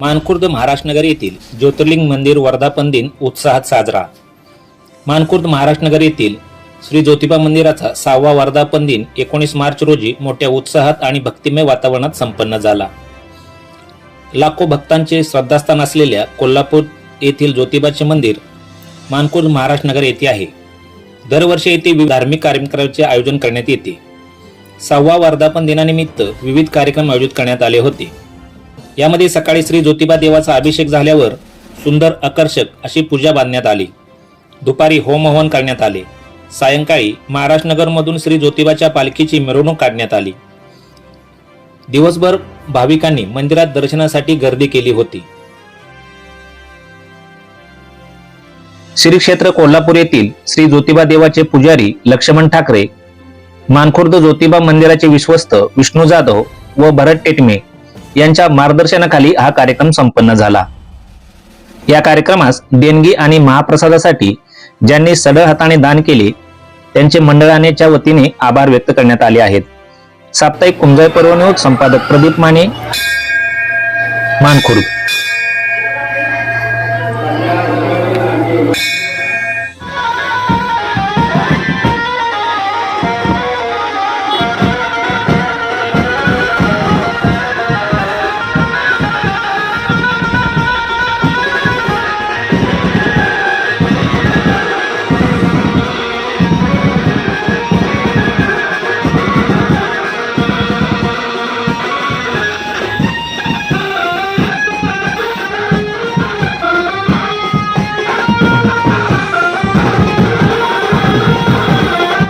मानखुर्द महाराष्ट्रनगर येथील ज्योतिर्लिंग मंदिर वर्धापन दिन उत्साहात साजरा. मानखुर्द महाराष्ट्रनगर येथील श्री ज्योतिबा मंदिराचा सहावा वर्धापन दिन एकोणीस मार्च रोजी मोठ्या उत्साहात आणि भक्तिमय वातावरणात संपन्न झाला. लाखो भक्तांचे श्रद्धास्थान असलेल्या कोल्हापूर येथील ज्योतिबाचे मंदिर मानखुर्द महाराष्ट्रनगर येथे आहे. दरवर्षी येथे विविध धार्मिक कार्यक्रमाचे आयोजन करण्यात येते. सहावा वर्धापन दिनानिमित्त विविध कार्यक्रम आयोजित करण्यात आले होते. यामध्ये सकाळी श्री ज्योतिबा देवाचा अभिषेक झाल्यावर सुंदर आकर्षक अशी पूजा बांधण्यात आली. दुपारी होमहवन करण्यात आले. सायंकाळी महाराष्ट्रनगरमधून श्री ज्योतिबाच्या पालखीची मिरवणूक काढण्यात आली. दिवसभर भाविकांनी मंदिरात दर्शनासाठी गर्दी केली होती. श्री क्षेत्र कोल्हापूर येथील श्री ज्योतिबा देवाचे पुजारी लक्ष्मण ठाकरे मानखुर्द ज्योतिबा मंदिराचे विश्वस्त विष्णू जाधव व भरत टेटमे यांच्या मार्गदर्शनाखाली हा कार्यक्रम संपन्न झाला. या कार्यक्रमास देणगी आणि महाप्रसादासाठी ज्यांनी सढळ हाताने दान केले त्यांचे मंडळानेच्या वतीने आभार व्यक्त करण्यात आले आहेत. साप्ताहिक कुंजळ पर्व संपादक प्रदीप माने मानखुर्द.